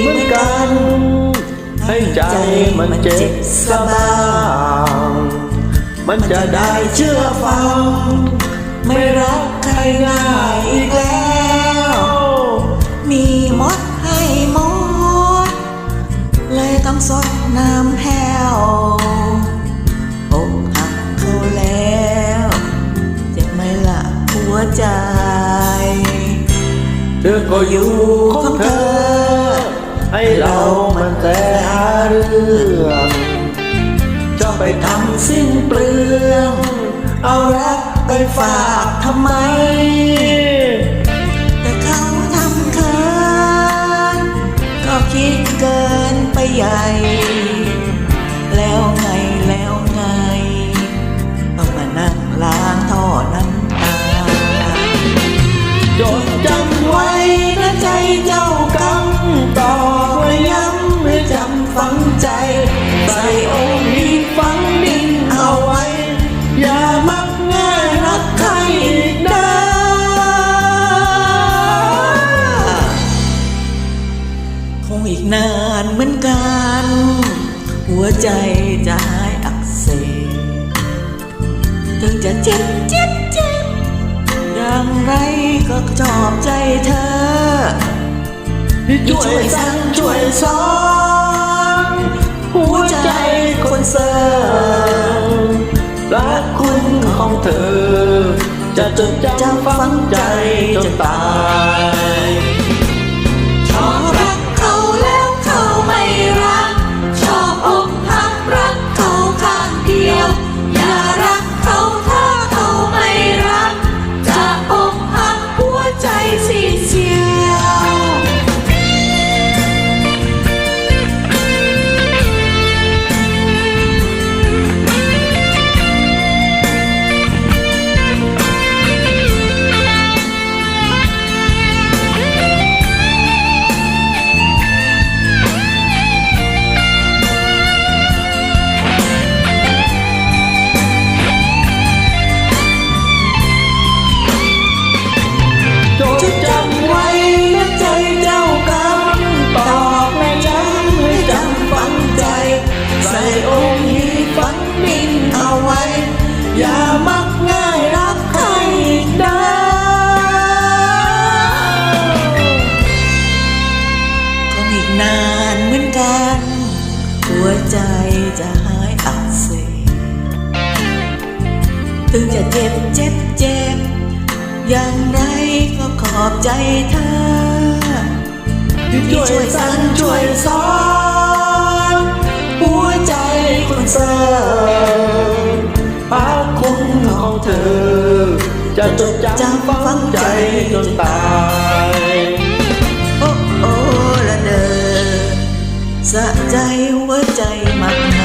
เหมือนกัน ให้ใจมันเจ็บสบางมันจะได้เชื่อฟัง ไม่รักใครง่ายอีกแล้ว มีมดให้มด เลยต้องสดน้ำแห้วอกหักเขาแล้ว เจ็บไหมล่ะหัวใจ เธอก็อยู่ของเธอ ให้เรามันแต่หาเรื่องจะไปทำสิ้นเปลือง เอารักไปฝากทำไม แต่เขาทำเคินก็คิดเกินไปใหญ่ แล้วไงแล้วไง ต้องมานั่งล้าง อีกนานเหมือนกัน หัวใจจะหายอักเสบถึงจะเจ็บเจ็บเจ็บอย่างไรก็ชอบใจเธอช่วยสั่งช่วยสอนหัวใจคนเสร์ฟรักคุณของเธอ จะจดจำฝังใจจนตาย กัน หัวใจจะหายอักเสบถึงจะเจ็บเจ็บเจ็บ อย่างไรก็ขอบใจเธอที่ช่วยสั่งช่วยสอนหัวใจคนเสิร์ฟพระคุณของเธอ จะจดจำฝังใจจนตาย สะใจหัวใจมัน